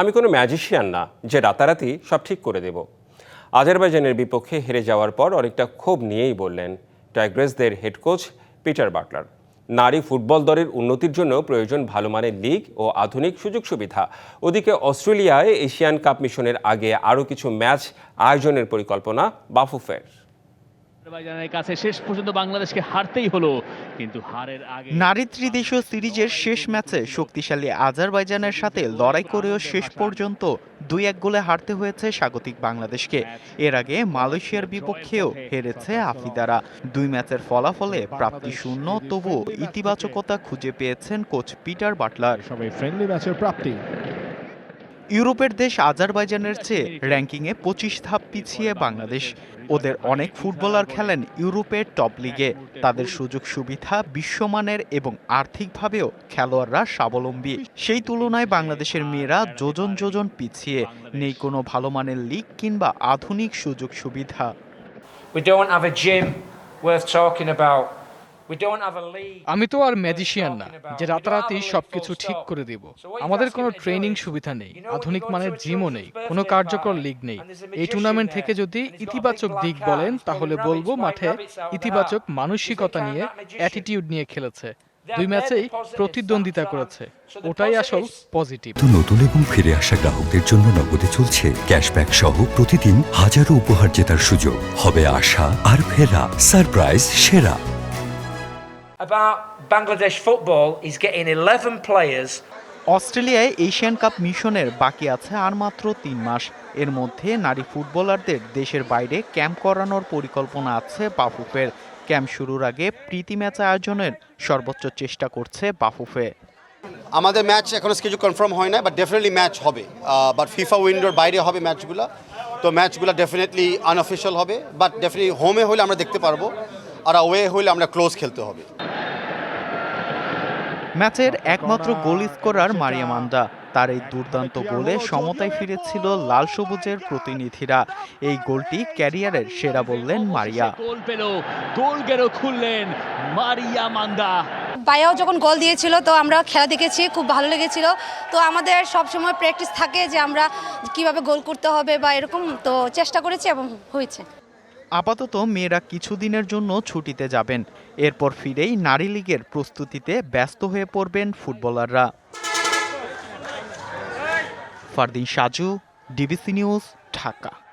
আমি কোনো ম্যাজিশিয়ান না, যে রাতারাতি সব ঠিক করে দেব। আজারবাইজানের বিপক্ষে হেরে যাওয়ার পর অনেকটা ক্ষোভ নিয়েই বললেন টাইগ্রেসদের হেড কোচ পিটার বাটলার। নারী ফুটবল দলের উন্নতির জন্য প্রয়োজন ভালো মানের লিগ ও আধুনিক সুযোগ সুবিধা। ওদিকে অস্ট্রেলিয়ায় এশিয়ান কাপ মিশনের আগে আরও কিছু ম্যাচ আয়োজনের পরিকল্পনা বাফুফের। আজারবাইজানের কাছে শেষ পর্যন্ত বাংলাদেশকে হারতেই হলো কিন্তু হারের আগে নারী ত্রিদেশীয় সিরিজের শেষ ম্যাচে শক্তিশালী আজারবাইজানের সাথে লড়াই করেও শেষ পর্যন্ত দুই এক গোলে হারতে হয়েছে স্বাগতিক বাংলাদেশকে। এর আগে মালয়েশিয়ার বিপক্ষেও হেরেছে আফিদারা দুই ম্যাচের ফলাফলে প্রাপ্তি শূন্য তবুও ইতিবাচকতা খুঁজে পেয়েছেন কোচ পিটার বাটলার। সবাই ফ্রেন্ডলি ম্যাচের প্রাপ্তি। ইউরোপের দেশ আজারবাইজানের চেয়ে র্যাঙ্কিংয়ে পঁচিশ ধাপ পিছিয়ে বাংলাদেশ। ওদের অনেক ফুটবলার খেলেন ইউরোপের টপ লিগে। তাদের সুযোগ সুবিধা, বিশ্বমানের এবং আর্থিকভাবেও খেলোয়াড়রা স্বাবলম্বী। সেই তুলনায় বাংলাদেশের মেয়েরা যোজন যোজন পিছিয়ে। নেই কোনো ভালো মানের লিগ কিংবা আধুনিক সুযোগ সুবিধা। We don't have a gym worth talking about. We don't have a league. আমি তো আর ম্যাজিশিয়ান না যে রাতারাতি সবকিছু ঠিক করে দেব। আমাদের কোনো ট্রেনিং সুবিধা নেই আধুনিক মানের জিমও নেই কোনো কার্যকর লিগ নেই। এই টুর্নামেন্ট থেকে যদি ইতিবাচক দিক বলেন তাহলে বলব মাঠে ইতিবাচক মানসিকতা নিয়ে অ্যাটিটিউড নিয়ে খেলেছে। দুই ম্যাচেই প্রতিদ্বন্দ্বিতা করেছে। ওটাই আসল পজিটিভ নতুন এবং ফিরে আসা গ্রাহকদের জন্য নগদে চলছে ক্যাশব্যাক সহ প্রতিদিন হাজারো উপহার জেতার সুযোগ। হবে আশা আর ফেরা সারপ্রাইজ সেরা। About Bangladesh football is getting 11 players. অস্ট্রেলিয়ায় এশিয়ান কাপ মিশনের বাকি আছে আর মাত্র তিন মাস। এর মধ্যে নারী ফুটবলারদের দেশের বাইরে ক্যাম্প করানোর পরিকল্পনা আছে বাফুফের। ক্যাম্প শুরুর আগে প্রীতি ম্যাচ আয়োজনের সর্বোচ্চ চেষ্টা করছে বাফুফে। আমাদের ম্যাচ এখনও স্কেজুল কনফার্ম হয় না বাট ডেফিনেটলি ম্যাচ হবে। বাট ফিফা উইন্ডোর বাইরে হবে ম্যাচগুলো। তো ম্যাচগুলো ডেফিনেটলি আনঅফিসিয়াল হবে বাট ডেফিনেটলি হোমে হলে আমরা দেখতে পারব আর ওয়ে হলে আমরা ক্লোজ খেলতে হবে। ম্যাচের একমাত্র গোল স্কোরার মারিয়া মান্দা। তার এই দুর্দান্ত গোলে সমতায় ফিরেছিল লাল সবুজের প্রতিনিধিরা। এই গোলটি ক্যারিয়ারের সেরা বললেন মারিয়া। গোল পেল গোল গেল খুললেন মারিয়া মান্দা। বায়াও যখন গোল দিয়েছিল তো আমরা খেলা দেখেছি খুব ভালো লেগেছিল। তো আমাদের সব সময় প্র্যাকটিস থাকে যে আমরা কীভাবে গোল করতে হবে বা এরকম তো চেষ্টা করেছি এবং হয়েছে। আপাতত মেয়েরা কিছুদিনের জন্য ছুটিতে যাবেন। এরপর ফিরেই নারী লীগের প্রস্তুতিতে ব্যস্ত হয়ে পড়বেন ফুটবলাররা। Fardin Saju, DBC news, Dhaka.